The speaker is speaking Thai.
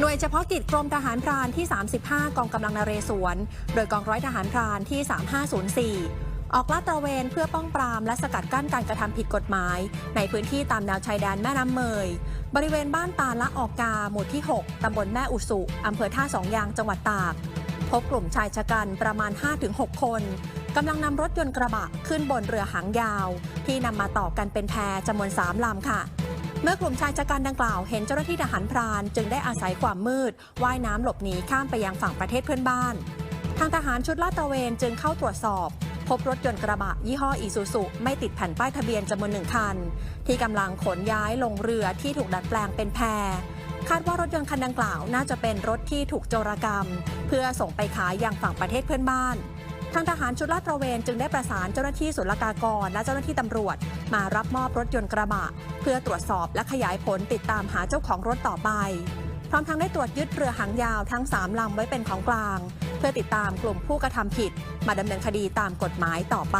หน่วยเฉพาะกิจกรมทหารพรานที่ 35 กองกำลังนเรศวร โดยกองร้อยทหารพรานที่ 3504 ออกลาดตระเวนเพื่อป้องปรามและสกัดกั้นการกระทำผิดกฎหมาย ในพื้นที่ตามแนวชายแดนแม่น้ำเมย บริเวณบ้านตาละออกกา หมู่ที่ 6 ตำบลแม่อุสุอำเภอท่าสองยาง จังหวัดตาก พบกลุ่มชายชะกันประมาณ 5-6 คนกำลังนำรถยนต์กระบะขึ้นบนเรือหางยาว ที่นำมาต่อกันเป็นแพจำนวน 3ลำค่ะ เมื่อกลุ่มชายชะกันดังกล่าวเห็นเจ้าหน้าที่ทหารพราน จึงได้อาศัยความมืดว่ายน้ำหลบหนีข้ามไปยังฝั่งประเทศเพื่อนบ้าน ทางทหารชุดลาดตระเวนจึงเข้าตรวจสอบ พบรถยนต์กระบะยี่ห้ออีซูซุไม่ติดแผ่นป้ายทะเบียนจำนวนหนึ่งคัน ที่กำลังขนย้ายลงเรือที่ถูกดัดแปลงเป็นแพคาดว่ารถยนต์คันดังกล่าวน่าจะเป็นรถที่ถูกโจรกรรม เพื่อส่งไปขายยังฝั่งประเทศเพื่อนบ้าน ทางทหารชุดลาดตระเวนจึงได้ประสานเจ้าหน้าที่ศุลกากร และเจ้าหน้าที่ตำรวจ มารับมอบรถยนต์กระบะ เพื่อตรวจสอบและขยายผลติดตามหาเจ้าของรถต่อไป พร้อมทั้งได้ตรวจยึดเรือหางยาวทั้ง 3 ลำไว้เป็นของกลาง เพื่อติดตามกลุ่มผู้กระทำผิด มาดำเนินคดีตามกฎหมายต่อไป